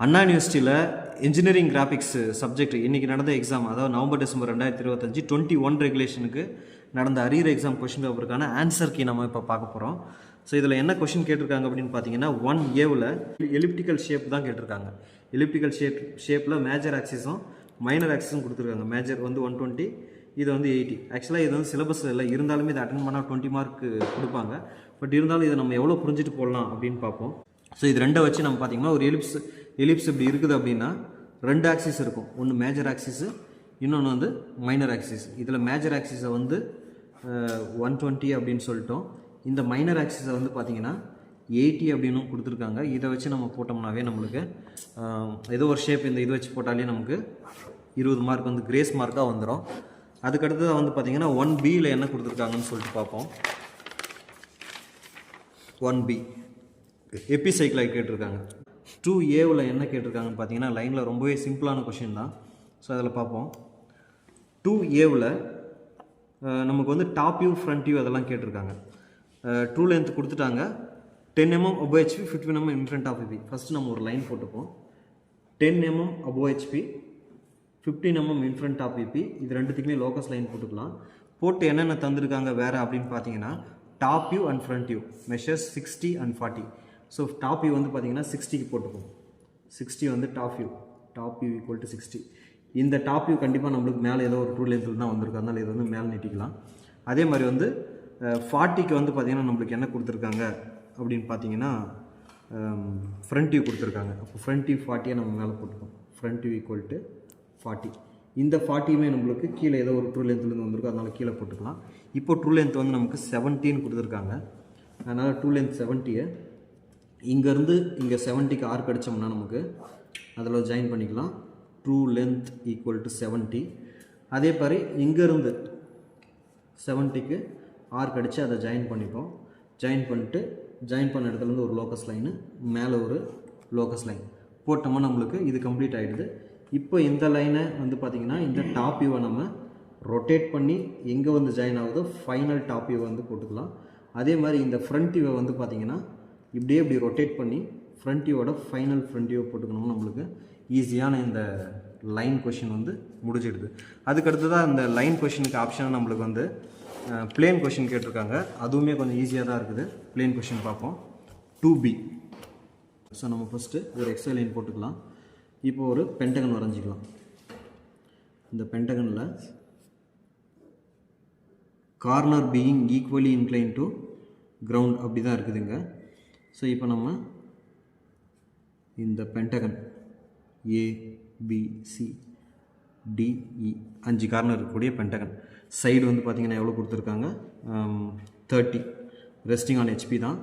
அண்ணா யூனிவர்சிட்டியில் engineering graphics subject இன்றைக்கி நடந்த எக்ஸாம் அதாவது நவம்பர் டிசம்பர் ரெண்டாயிரத்தி இருபத்தஞ்சி டுவெண்ட்டி ஒன் ரெகுலேஷனுக்கு நடந்த அரியர் எக்ஸாம் கொஷின் பேப்பருக்கான ஆன்சர் கீ நம்ம இப்போ பார்க்க போகிறோம் ஸோ இதில் என்ன கொஷின் கேட்டிருக்காங்க அப்படின்னு பார்த்தீங்கன்னா ஒன் ஏவில் எலிப்டிக்கல் ஷேப் தான் கேட்டிருக்காங்க. எலிப்டிக்கல் ஷேப் ஷேப்பில் மேஜர் ஆக்சிஸும் மைனர் ஆக்சிஸும் கொடுத்துருக்காங்க. மேஜர் வந்து ஒன் டுவெண்ட்டி இது வந்து எயிட்டி ஆக்சுவலாக இது வந்து சிலபஸில் இல்லை இருந்தாலுமே இதை அட்டன் பண்ணால் டுவெண்ட்டி மார்க் கொடுப்பாங்க. பட் இருந்தாலும் இதை நம்ம எவ்வளோ புரிஞ்சுட்டு போடலாம் அப்படின்னு பார்ப்போம். ஸோ இது ரெண்டை வச்சு நம்ம பார்த்தீங்கன்னா ஒரு எலிப்ஸ் எலிப்ஸ் இப்படி இருக்குது அப்படின்னா ரெண்டு ஆக்சிஸ் இருக்கும். ஒன்று மேஜர் ஆக்சிஸு இன்னொன்று வந்து மைனர் ஆக்சிஸ் இதில் மேஜர் ஆக்சிஸை வந்து ஒன் டுவெண்ட்டி அப்படின்னு சொல்லிட்டோம். இந்த மைனர் ஆக்சிஸை வந்து பார்த்திங்கன்னா எயிட்டி அப்படின்னு கொடுத்துருக்காங்க. இதை வச்சு நம்ம போட்டோம்னாவே நம்மளுக்கு ஏதோ ஒரு ஷேப் இந்த இது வச்சு போட்டாலே நமக்கு இருபது மார்க் வந்து கிரேஸ் மார்க்காக வந்துடும் அதுக்கடுத்தது வந்து பார்த்தீங்கன்னா ஒன் பியில் என்ன கொடுத்துருக்காங்கன்னு சொல்லிட்டு பார்ப்போம் ஒன் பி எபி சைக்கிளாக கேட்டிருக்காங்க. டூ ஏவில் என்ன கேட்டிருக்காங்கன்னு பார்த்தீங்கன்னா லைனில் ரொம்பவே சிம்பிளான கொஷின் தான். ஸோ அதில் பார்ப்போம். டூ ஏவில் நமக்கு வந்து டாப் வியூ ஃப்ரண்ட் வியூ அதெல்லாம் கேட்டிருக்காங்க. டூ லென்த் கொடுத்துட்டாங்க. Ten mm above HP fifteen mm in front of HP first நம்ம ஒரு லைன் போட்டுப்போம். Ten mm above HP fifteen mm in front of EP இது ரெண்டுத்துக்குமே லோக்கஸ் லைன் போட்டுக்கலாம். போட்டு என்னென்ன தந்திருக்காங்க வேறு அப்படின்னு பார்த்தீங்கன்னா top view and front view measures sixty and forty so top view வந்து பார்த்தீங்கன்னா சிக்ஸ்டிக்கு போட்டுப்போம் சிக்ஸ்டி வந்து top view top view equal to sixty இந்த டாப் வியூ கண்டிப்பாக நம்மளுக்கு மேலே ஏதோ ஒரு டூ லென்த்தில் தான் வந்திருக்கு. அதனால் இது வந்து மேலே நீட்டிக்கலாம். அதே மாதிரி வந்து ஃபார்ட்டிக்கு வந்து பார்த்தீங்கன்னா நம்மளுக்கு என்ன கொடுத்துருக்காங்க அப்படின்னு பார்த்தீங்கன்னா ஃப்ரண்ட் வியூ கொடுத்துருக்காங்க. அப்போ ஃப்ரண்ட் வியூ ஃபார்ட்டியை நம்ம மேலே போட்டுப்போம் front view equal to forty இந்த ஃபார்ட்டியுமே நம்மளுக்கு கீழே ஏதோ ஒரு ட்ரூ லென்த்லேருந்து வந்திருக்கும் அதனால் கீழே போட்டுக்கலாம். இப்போ ட்ரூ லென்த் வந்து நமக்கு செவன்டீன் கொடுத்துருக்காங்க. அதனால் டூ லென்த் செவன்ட்டியை இங்கேருந்து இங்கே செவன்ட்டிக்கு ஆர்க் அடித்தோம்னா நமக்கு அதில் ஜாயின் பண்ணிக்கலாம். True length equal to seventy அதே மாதிரி இங்கேருந்து செவன்ட்டிக்கு ஆர்க் அடித்து அதை ஜாயின் பண்ணிப்போம். ஜாயின் பண்ணிட்டு ஜாயின் பண்ண இடத்துலேருந்து ஒரு லோக்கஸ் லைனு மேலே ஒரு லோக்கஸ் லைன் போட்டோம்னா நம்மளுக்கு இது கம்ப்ளீட் ஆகிடுது இப்போ இந்த லைனை வந்து பார்த்திங்கன்னா இந்த டாப் வியூவை நம்ம ரொட்டேட் பண்ணி எங்கே வந்து ஜாயின் ஆகுதோ ஃபைனல் டாப் வியூ வந்து போட்டுக்கலாம். அதே மாதிரி இந்த ஃப்ரண்ட் வியூவை வந்து பார்த்திங்கன்னா இப்படியே இப்படி ரொட்டேட் பண்ணி ஃப்ரண்ட்டியோட ஃபைனல் ஃப்ரண்ட்டியோ போட்டுக்கணும்னு போட்டுக்கணும் நம்மளுக்கு ஈஸியான இந்த லைன் கொஷின் வந்து முடிஞ்சிடுது. அதுக்கடுத்து தான் இந்த லைன் கொஷினுக்கு ஆப்ஷன் நம்மளுக்கு வந்து பிளேன் கொஷின் கேட்டிருக்காங்க. அதுவுமே கொஞ்சம் ஈஸியாக தான் இருக்குது. பிளேன் கொஷின் பார்ப்போம். டூ பி ஸோ நம்ம ஃபஸ்ட்டு ஒரு எக்ஸ்ட்ரா லைன் போட்டுக்கலாம். இப்போ ஒரு பென்டகன் வரைஞ்சிக்கலாம். இந்த பென்டகனில் corner being equally incline to ground அப்படி தான் இருக்குதுங்க. ஸோ இப்போ நம்ம இந்த பென்டகன் ஏ டிஇ அஞ்சு கார்னர் இருக்கக்கூடிய பென்டகன் சைடு வந்து பார்த்திங்கன்னா எவ்வளோ கொடுத்துருக்காங்க? தேர்ட்டி ரெஸ்டிங் ஆன் ஹெச்பி தான்.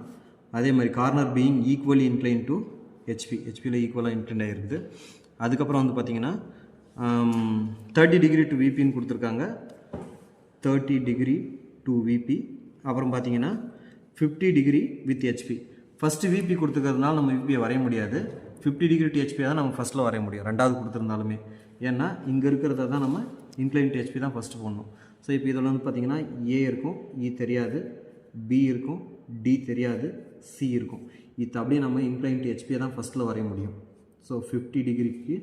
அதே மாதிரி corner being equally incline to HP ஹெச்பியில் ஈக்குவலாக இன்க்ளைன் ஆகிருக்குது அதுக்கப்புறம் வந்து பார்த்திங்கன்னா தேர்ட்டி டிகிரி டு விபின்னு கொடுத்துருக்காங்க. தேர்ட்டி டிகிரி டு விபி அப்புறம் பார்த்தீங்கன்னா fifty degree with HP first VP கொடுத்துக்கிறதுனால நம்ம விபியை வரைய முடியாது. ஃபிஃப்டி டிகிரி டு ஹெச்பி தான் நம்ம ஃபஸ்ட்டில் வரைய முடியும். ரெண்டாவது கொடுத்துருந்தாலுமே. ஏன்னா இங்கே இருக்கிறத தான் நம்ம இன்க்ளைன் டிஹெச்பி தான் ஃபஸ்ட்டு போடணும். ஸோ இப்போ இதில் வந்து பார்த்தீங்கன்னா ஏ இருக்கும் இ தெரியாது பி இருக்கும் டி தெரியாது சி இருக்கும். இது அப்படியே நம்ம இன்க்ளைன் டிஹெச்பியை தான் ஃபஸ்ட்டில் வரைய முடியும். ஸோ ஃபிஃப்டி டிகிரிக்கு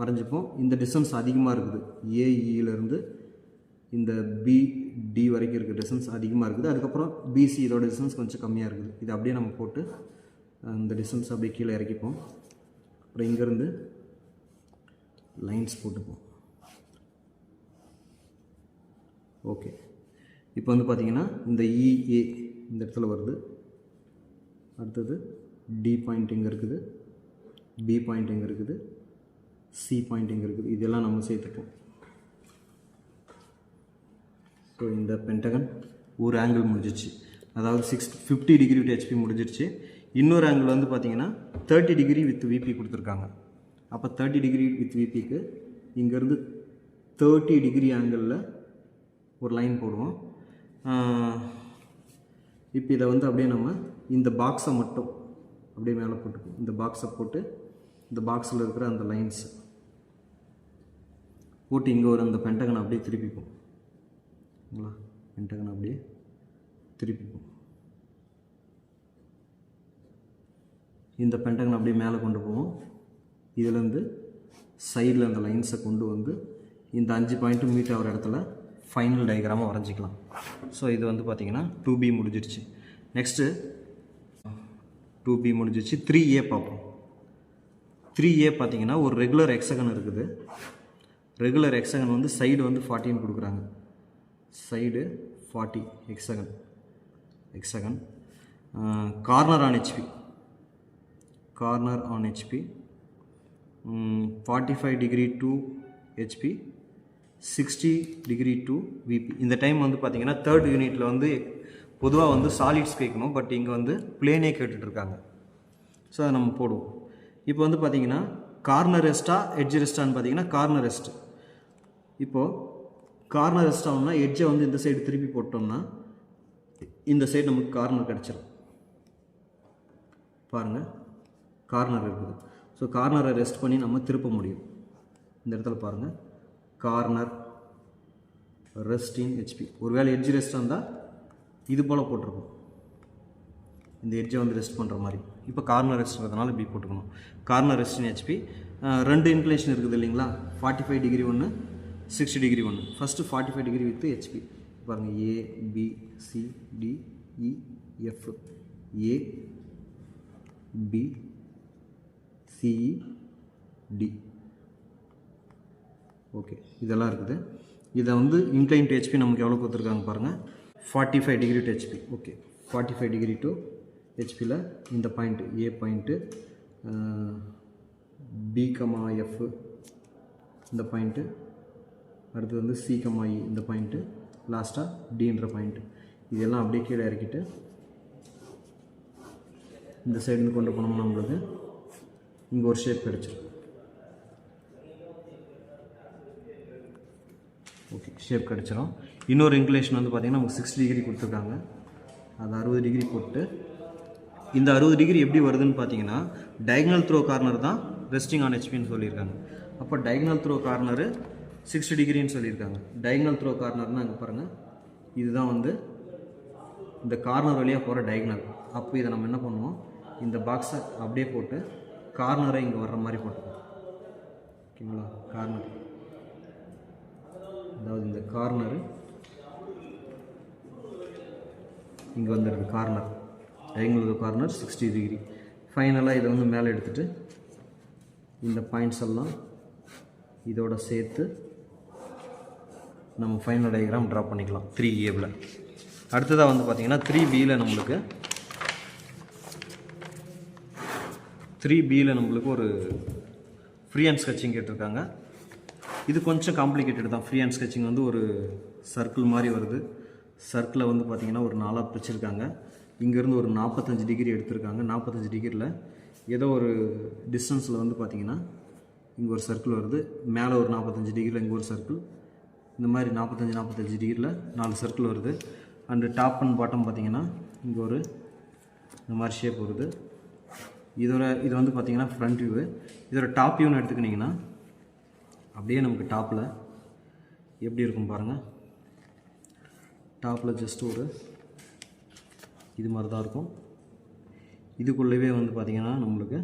வரைஞ்சிப்போம். இந்த டிஸ்டன்ஸ் அதிகமாக இருக்குது. ஏஇலேருந்து இந்த பி டி வரைக்கும் இருக்க டிஸ்டன்ஸ் அதிகமாக இருக்குது. அதுக்கப்புறம் பிசி இதோட டிஸ்டன்ஸ் கொஞ்சம் கம்மியாக இருக்குது. இது அப்படியே நம்ம போட்டு இந்த டிஸ்டன்ஸ் அப்படியே கீழே இறக்கிப்போம். அப்புறம் இங்கேருந்து லைன்ஸ் போட்டுப்போம். ஓகே இப்போ வந்து பார்த்திங்கன்னா இந்த e, இஏ இந்த இடத்துல வருது. அடுத்தது டி பாயிண்ட் இங்கே இருக்குது. பி பாயிண்ட் எங்கே இருக்குது. சி பாயிண்ட் எங்கே இருக்குது. இதெல்லாம் நம்ம சேர்த்துப்போம். ஸோ இந்த பென்டகன் ஒரு ஆங்கிள் முடிஞ்சிச்சு. அதாவது six fifty degree with HP முடிஞ்சிருச்சு. இன்னொரு ஆங்கிள் வந்து பார்த்தீங்கன்னா தேர்ட்டி டிகிரி வித் விபி கொடுத்துருக்காங்க. அப்போ தேர்ட்டி டிகிரி வித் விபிக்கு இங்கேருந்து தேர்ட்டி டிகிரி ஆங்கிளில் ஒரு லைன் போடுவோம். இப்போ இதை வந்து அப்படியே நம்ம இந்த பாக்ஸை மட்டும் அப்படியே மேலே போட்டுப்போம் இந்த பாக்ஸை போட்டு இந்த பாக்ஸில் இருக்கிற அந்த லைன்ஸ் போட்டு இங்கே ஒரு அந்த பென்டகனை அப்படியே திருப்பிப்போம். ஓகேங்களா? பென்டகன் அப்படியே திருப்பிப்போம் இந்த பென்டகன் அப்படியே மேலே கொண்டு போவோம். இதுலேருந்து சைடில் அந்த லைன்ஸை கொண்டு வந்து இந்த அஞ்சு பாயிண்ட்டும் மீட் ஆகிற இடத்துல ஃபைனல் டயக்ராமாக வரைஞ்சிக்கலாம். ஸோ இது வந்து பார்த்திங்கன்னா டூ பி முடிஞ்சிருச்சு நெக்ஸ்ட்டு டூ பி முடிஞ்சிருச்சு த்ரீ ஏ பார்ப்போம். த்ரீ ஏ பார்த்திங்கன்னா ஒரு ரெகுலர் எக்ஸகன் இருக்குது. ரெகுலர் எக்ஸகன் வந்து சைடு வந்து ஃபார்ட்டின் கொடுக்குறாங்க. Side forty hexagon hexagon corner on HP corner on HP forty five degree to HP sixty degree to VP இந்த டைம் வந்து பார்த்தீங்கன்னா தேர்ட் யூனிட்டில் வந்து பொதுவாக வந்து சாலிட்ஸ் கேட்கணும் பட் இங்கே வந்து பிளேனே கேட்டுட்ருக்காங்க. ஸோ அதை நம்ம போடுவோம். இப்போ வந்து பார்த்தீங்கன்னா கார்னர் ரெஸ்ட்டாக எட்ஜ் ரெஸ்ட்டான்னு பார்த்தீங்கன்னா கார்னர் ரெஸ்ட் இப்போது கார்னர் ரெஸ்ட் எட்ஜை வந்து இந்த சைடு திருப்பி போட்டோம்னா இந்த சைடு நமக்கு கார்னர் கிடச்சிரும். பாருங்கள் கார்னர் இருக்குது. ஸோ கார்னரை ரெஸ்ட் பண்ணி நம்ம திருப்ப முடியும். இந்த இடத்துல பாருங்கள் கார்னர் ரெஸ்ட் இன் ஹெச்பி ஒருவேளை எட்ஜ் ரெஸ்ட்டாக இருந்தால் இது போல் போட்டிருக்கும். இந்த எட்ஜை வந்து ரெஸ்ட் பண்ணுற மாதிரி. இப்போ கார்னர் ரெஸ்ட்றதுனால இப்படி போட்டுக்கணும். கார்னர் ரெஸ்ட் இன் ஹெச்பி ரெண்டு இன்க்ளேஷன் இருக்குது இல்லைங்களா? ஃபார்ட்டி ஃபைவ் டிகிரி ஒன்று சிக்ஸ்டி டிகிரி ஒன்று first forty five degree with HP பாருங்கள் A B C D E F A B C E D okay இதெல்லாம் இருக்குது. இதை வந்து இன்க்ளைன் டு ஹெச்பி நமக்கு எவ்வளோ கொடுத்துருக்காங்க பாருங்கள் forty five degree to HP okay forty five degree to ஹெச்பியில் இந்த point A point B comma F இந்த பாயிண்ட்டு அடுத்தது வந்து சீக்கமாயி இந்த பாயிண்ட்டு லாஸ்ட்டாக டின்ற பாயிண்ட்டு இதெல்லாம் அப்படியே கீழே இறக்கிட்டு இந்த சைடுன்னு கொண்டு போனோம்னா நம்மளுக்கு இங்கே ஒரு ஷேப் கிடச்சிரும். ஓகே ஷேப் கிடச்சிரும். இன்னொரு இன்குலேஷன் வந்து பார்த்திங்கன்னா நமக்கு சிக்ஸ் டிகிரி கொடுத்துருக்காங்க. அது அறுபது டிகிரி போட்டு இந்த அறுபது டிகிரி எப்படி வருதுன்னு பார்த்தீங்கன்னா டயக்னல் த்ரோ கார்னர் தான் ரெஸ்டிங் ஆன் ஹெச்பின்னு சொல்லியிருக்காங்க. அப்போ டயக்னல் த்ரோ கார்னரு சிக்ஸ்டி டிகிரின்னு சொல்லியிருக்காங்க. டயக்னல் த்ரோ கார்னர்னால் அங்கே பாருங்கள் இதுதான் வந்து இந்த கார்னர் வழியாக போகிற டயக்னல் அப்போ இதை நம்ம என்ன பண்ணுவோம்? இந்த பாக்ஸை அப்படியே போட்டு கார்னரை இங்கே வர்ற மாதிரி போட்டுக்குவோம் ஓகேங்களா கார்னர் அதாவது இந்த கார்னரு இங்கே வந்துடுது corner diagonal corner sixty degree ஃபைனலாக இதை வந்து மேலே எடுத்துகிட்டு இந்த பாயிண்ட்ஸ் எல்லாம் இதோட சேர்த்து நம்ம ஃபைனல் டயக்ராம் ட்ரா பண்ணிக்கலாம். த்ரீ ஏவில் அடுத்ததாக வந்து பார்த்திங்கன்னா த்ரீ பியில் நம்மளுக்கு த்ரீ பியில் நம்மளுக்கு ஒரு ஃப்ரீ ஹேண்ட் ஸ்கெட்சிங் கேட்டிருக்காங்க. இது கொஞ்சம் காம்ப்ளிகேட்டட் தான். ஃப்ரீ ஹேண்ட் ஸ்கெட்சிங் வந்து ஒரு சர்க்கிள் மாதிரி வருது. சர்க்கிளை வந்து பார்த்திங்கன்னா ஒரு நாலாக பிரிச்சிருக்காங்க. இங்கேருந்து ஒரு நாற்பத்தஞ்சு டிகிரி எடுத்திருக்காங்க. நாற்பத்தஞ்சு டிகிரியில் ஏதோ ஒரு டிஸ்டன்ஸில் வந்து பார்த்திங்கன்னா இங்கே ஒரு சர்க்கிள் வருது. மேலே ஒரு நாற்பத்தஞ்சு டிகிரியில் இங்கே ஒரு சர்க்கிள் இந்த மாதிரி நாற்பத்தஞ்சு நாற்பத்தஞ்சு டிகிரியில் நாலு சர்க்கிள் வருது. அண்டு டாப் அண்ட் பாட்டம் பார்த்திங்கன்னா இங்கே ஒரு இந்த மாதிரி ஷேப் வருது. இதோட இது வந்து பார்த்திங்கன்னா ஃப்ரண்ட் வியூ இதோட டாப் வியூன்னு எடுத்துக்கிட்டிங்கன்னா அப்படியே நமக்கு டாப்பில் எப்படி இருக்கும் பாருங்கள் டாப்பில் ஜஸ்ட் ஒரு இது மாதிரி தான் இருக்கும். இதுக்குள்ளவே வந்து பார்த்திங்கன்னா நம்மளுக்கு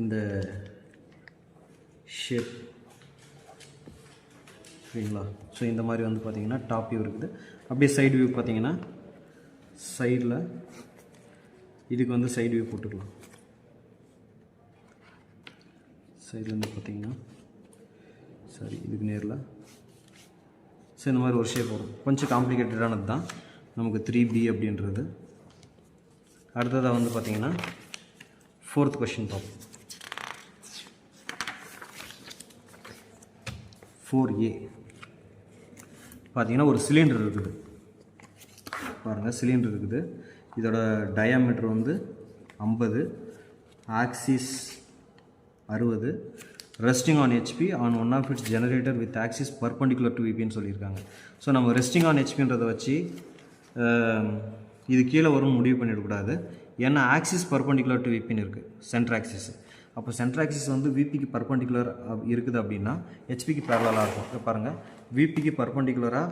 இந்த ஷேப் சரிங்களா ஸோ இந்த மாதிரி வந்து பார்த்திங்கன்னா டாப் வியூ இருக்குது. அப்படியே சைடு வியூ பார்த்தீங்கன்னா சைடில் இதுக்கு வந்து சைடு வியூ போட்டுக்கலாம். சைட்லேருந்து பார்த்தீங்கன்னா சரி இதுக்கு நேரில். ஸோ இந்த மாதிரி ஒரு ஷேப் வரும். கொஞ்சம் காம்ப்ளிகேட்டடானது தான். நமக்கு த்ரீ பி அப்படின்றது. அடுத்ததாக வந்து பார்த்தீங்கன்னா ஃபோர்த் கொஷின் பார்ப்போம் ஃபோர் ஏ பார்த்தீங்கன்னா ஒரு சிலிண்டர் இருக்குது. பாருங்கள் சிலிண்டர் இருக்குது. இதோட டயாமீட்டர் வந்து ஐம்பது ஆக்சிஸ் அறுபது resting on HP on one of its generator with axis perpendicular to விபின்னு சொல்லியிருக்காங்க. ஸோ நம்ம ரெஸ்டிங் ஆன் ஹெச்பின்றதை வச்சு இது கீழே வரும் முடிவு பண்ணிடக்கூடாது. ஏன்னா ஆக்சிஸ் பர்பண்டிகுலர் டு விபின்னு இருக்குது சென்ட்ரு ஆக்சிஸ் அப்போ சென்டர் ஆக்சிஸ் வந்து விபிக்கு பர்பண்டிகுலர் இருக்குது அப்படின்னா ஹெச்பிக்கு பேரலாக இருக்கும். இப்போ பாருங்கள் விபிக்கு பர்பண்டிகுலராக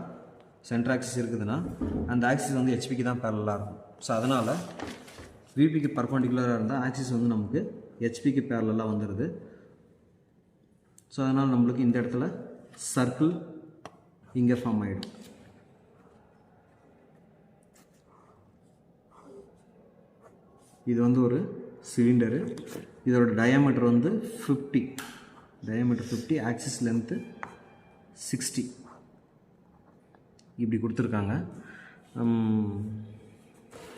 சென்டர் ஆக்சிஸ் இருக்குதுன்னா அந்த ஆக்சிஸ் வந்து ஹெச்பிக்கு தான் பேரலாக இருக்கும். ஸோ அதனால் விபிக்கு பர்பண்டிகுலராக இருந்தால் ஆக்சிஸ் வந்து நமக்கு ஹெச்பிக்கு பேரலாக வந்துடுது ஸோ அதனால் நம்மளுக்கு இந்த இடத்துல சர்க்கிள் இங்கே ஃபார்ம் ஆகிடும் இது வந்து ஒரு சிலிண்டரு. இதோட டயாமீட்டர் வந்து fifty diameter fifty axis length sixty இப்படி கொடுத்துருக்காங்க.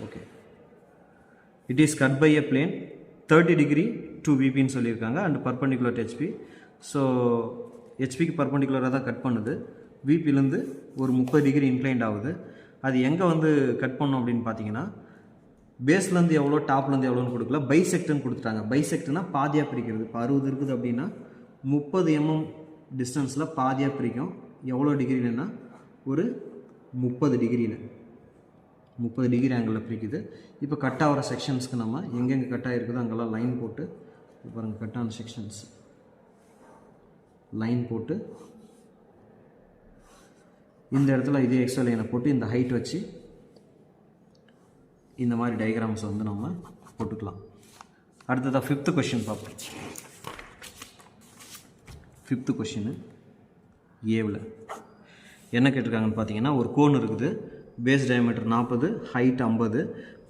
Okay it is cut by a plane thirty degree to பிபின்னு சொல்லியிருக்காங்க அண்ட் பர்பண்டிகுலர் ஹெச்பி ஸோ ஹெச்பிக்கு பர்பண்டிகுலராக தான் கட் பண்ணுது. விபிலேருந்து ஒரு முப்பது டிகிரி இன்க்ளைண்ட் ஆகுது. அது எங்கே வந்து கட் பண்ணோம் அப்படின்னு பார்த்தீங்கன்னா பேஸ்லேருந்து எவ்வளோ டாப்லேருந்து எவ்வளோன்னு கொடுக்கல. பைசெக்ட்னு கொடுத்துட்டாங்க. பைசெக்ட்னா பாதியாக பிரிக்கிறது. இப்போ அறுபது இருக்குது அப்படின்னா முப்பது எம்எம் டிஸ்டன்ஸில் பாதியாக பிரிக்கும். எவ்வளோ டிகிரிலன்னா ஒரு முப்பது டிகிரியில். முப்பது டிகிரி ஆங்கிளில் பிரிக்குது. இப்போ கட் ஆகிற செக்ஷன்ஸ்க்கு நம்ம எங்கெங்கே கட் ஆகிருக்குதோ அங்கெல்லாம் லைன் போட்டு இப்போ பாருங்கள் கட் ஆன செக்ஷன்ஸ் லைன் போட்டு இந்த இடத்துல இதே எக்ஸ்ட்ரா லைனை போட்டு இந்த ஹைட் வச்சு இந்த மாதிரி டயக்ராம்ஸ் வந்து நம்ம போட்டுக்கலாம். அடுத்ததாக ஃபிஃப்த்து கொஷின் பார்ப்போம். ஃபிஃப்த்து கொஷின்னு ஏவில் என்ன கேட்டிருக்காங்கன்னு பார்த்தீங்கன்னா ஒரு கோன் இருக்குது. பேஸ் டயமீட்டர் நாற்பது ஹைட் ஐம்பது.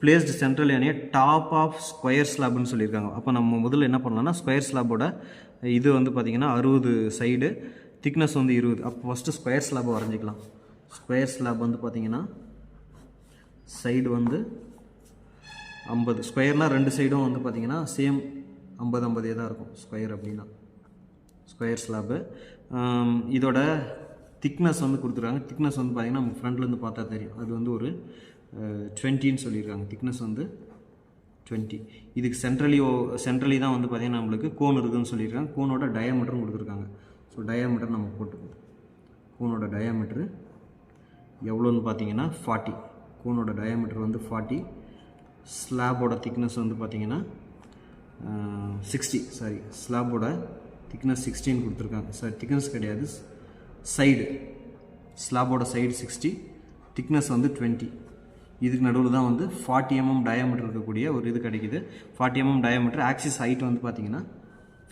பிளேஸ்டு சென்ட்ரல் ஏனைய டாப் ஆஃப் ஸ்கொயர் ஸ்லாப்னு சொல்லியிருக்காங்க. அப்போ நம்ம முதல்ல என்ன பண்ணலாம்னா ஸ்கொயர் ஸ்லாபோட இது வந்து பார்த்திங்கன்னா அறுபது சைடு திக்னஸ் வந்து இருபது. அப்போ ஃபஸ்ட்டு ஸ்கொயர் ஸ்லாபை வரைஞ்சிக்கலாம். ஸ்கொயர் ஸ்லாப் வந்து பார்த்திங்கன்னா சைடு வந்து ஐம்பது. ஸ்கொயர்னால் ரெண்டு சைடும் வந்து பார்த்திங்கன்னா சேம் ஐம்பது ஐம்பதே தான் இருக்கும். ஸ்கொயர் அப்படின்னா. ஸ்கொயர் ஸ்லாப்பு இதோட திக்னஸ் வந்து கொடுத்துருக்காங்க. திக்னஸ் வந்து பார்த்திங்கன்னா நம்ம ஃப்ரண்ட்லேருந்து பார்த்தா தெரியும். அது வந்து ஒரு டுவெண்ட்டின்னு சொல்லியிருக்காங்க. திக்னஸ் வந்து டுவெண்ட்டி இதுக்கு சென்ட்ரலி ஓ சென்ட்ரலி தான் வந்து பார்த்திங்கன்னா நம்மளுக்கு கோன் இருக்குதுன்னு சொல்லியிருக்காங்க. கோனோட டயாமீட்டரும் கொடுத்துருக்காங்க. ஸோ டயாமீட்டர் நம்ம போட்டுக்கோம் கோனோட டயாமீட்ரு எவ்வளோன்னு பார்த்தீங்கன்னா ஃபார்ட்டி கோனோட டயாமீட்டர் வந்து ஃபார்ட்டி ஸ்லாபோட திக்னஸ் வந்து பார்த்தீங்கன்னா சிக்ஸ்டி சாரி ஸ்லாபோட திக்னஸ் சிக்ஸ்டின்னு கொடுத்துருக்காங்க. சாரி திக்னஸ் கிடையாது. சைடு ஸ்லாபோட சைடு சிக்ஸ்டி திக்னஸ் வந்து டுவெண்ட்டி இதுக்கு நடுவில் தான் வந்து ஃபார்ட்டி எம்எம் டயாமீட்டர் இருக்கக்கூடிய ஒரு இது கிடைக்குது. Forty mm diameter axis height வந்து பார்த்தீங்கன்னா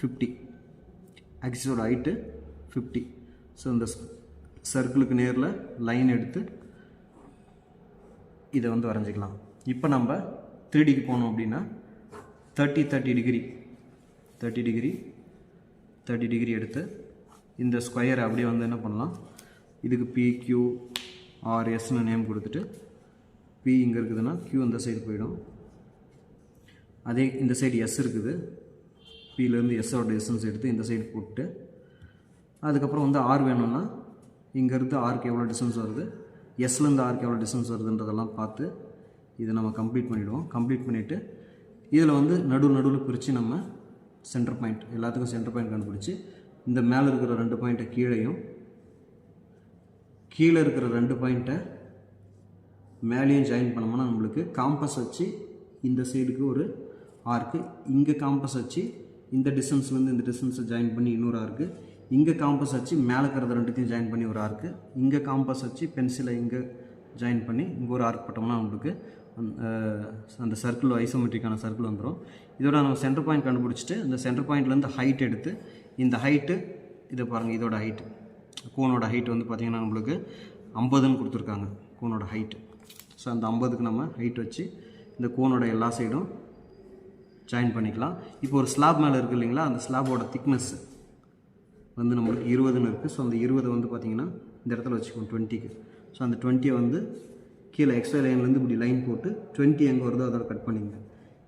ஃபிஃப்டி ஆக்சிஸோட ஹைட்டு ஃபிஃப்டி ஸோ இந்த சர்க்கிளுக்கு நேரில் லைன் எடுத்து இதை வந்து வரைஞ்சிக்கலாம். இப்போ நம்ம த்ரீடிக்கு போனோம் அப்படின்னா thirty thirty degree thirty degree thirty degree எடுத்து இந்த ஸ்கொயர் அப்படியே வந்து என்ன பண்ணலாம்? இதுக்கு பி கியூ ஆர் எஸ்னு நேம் கொடுத்துட்டு பி இங்கே இருக்குதுன்னா கியூ இந்த சைடு போயிடும். அதே இந்த சைடு எஸ் இருக்குது. பியிலேருந்து எஸ்ஸோட எஸ்என்ஸ் எடுத்து இந்த சைடு போட்டு அதுக்கப்புறம் வந்து ஆர் வேணும்னா இங்கேருந்து ஆர்க்கு எவ்வளோ டிஸ்டன்ஸ் வருது? எஸ்லேருந்து ஆர்க்கு எவ்வளோ டிஸ்டன்ஸ் வருதுன்றதெல்லாம் பார்த்து இதை நம்ம கம்ப்ளீட் பண்ணிவிடுவோம் கம்ப்ளீட் பண்ணிவிட்டு இதில் வந்து நடு நடுவில் பிரித்து நம்ம சென்டர் பாயிண்ட் எல்லாத்துக்கும் சென்டர் பாயிண்ட் கண்டுபிடிச்சி இந்த மேலே இருக்கிற ரெண்டு பாயிண்ட்டை கீழேயும் கீழே இருக்கிற ரெண்டு பாயிண்ட்டை மேலேயும் ஜாயின் பண்ணோம்னா நம்மளுக்கு காம்பஸ் வச்சு இந்த சைடுக்கு ஒரு ஆர்க்கு இங்கே காம்பஸ் வச்சு இந்த டிஸ்டன்ஸ்லேருந்து இந்த டிஸ்டன்ஸை ஜாயின் பண்ணி இன்னொரு ஆர்க்கு இங்கே காம்பஸ் வச்சு மேலே இருக்கிறது ரெண்டுத்தையும் ஜாயின் பண்ணி ஒரு ஆர்க்கு இங்கே காம்பஸ் வச்சு பென்சிலை இங்கே ஜாயின் பண்ணி இங்கே ஒரு ஆர்க் போட்டோம்னா நம்மளுக்கு அந்த- சர்க்கிள் ஐசோமெட்ரிக்கான சர்க்கிள் வந்துடும் இதோட நம்ம சென்டர் பாயிண்ட் கண்டுபிடிச்சிட்டு இந்த சென்டர் பாயிண்ட்லேருந்து ஹைட் எடுத்து இந்த ஹைட்டு இதை பாருங்கள் இதோட ஹைட்டு கூனோட ஹைட் வந்து பார்த்திங்கன்னா நம்மளுக்கு ஐம்பதுன்னு கொடுத்துருக்காங்க கூனோட ஹைட்டு ஸோ அந்த ஐம்பதுக்கு நம்ம ஹைட் வச்சு இந்த கூனோட எல்லா சைடும் ஜாயின் பண்ணிக்கலாம். இப்போ ஒரு ஸ்லாப் மேலே இருக்குது இல்லைங்களா அந்த ஸ்லாபோட திக்னஸ்ஸு வந்து நம்மளுக்கு இருபதுன்னு இருக்குது ஸோ அந்த இருபது வந்து பார்த்திங்கன்னா இந்த இடத்துல வச்சுக்கோம் டுவெண்ட்டிக்கு ஸோ அந்த டுவெண்ட்டியை வந்து கீழே எக்ஸ்ட்ரா லைன்லேருந்து இப்படி லைன் போட்டு டுவெண்ட்டி எங்கே வருதோ அதோட கட் பண்ணிங்க.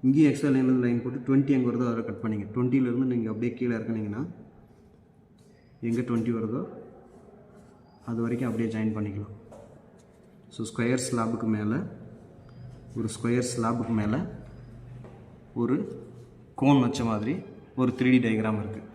இங்கேயும் எக்ஸ்ட்ரா லைன்லேருந்து லைன் போட்டு டுவெண்ட்டி எங்கே வருதோ அதோட கட் பண்ணிங்க. டுவெண்ட்டிலேருந்து நீங்கள் அப்படியே கீழே இறக்குனீங்கன்னா எங்கே டுவெண்ட்டி வருதோ அது வரைக்கும் அப்படியே ஜாயின் பண்ணிக்கலாம். ஸோ ஸ்கொயர் ஸ்லாபுக்கு மேலே ஒரு ஸ்கொயர் ஸ்லாபுக்கு மேலே ஒரு கோன் வச்ச மாதிரி ஒரு த்ரீ டி டயக்ராம் இருக்குது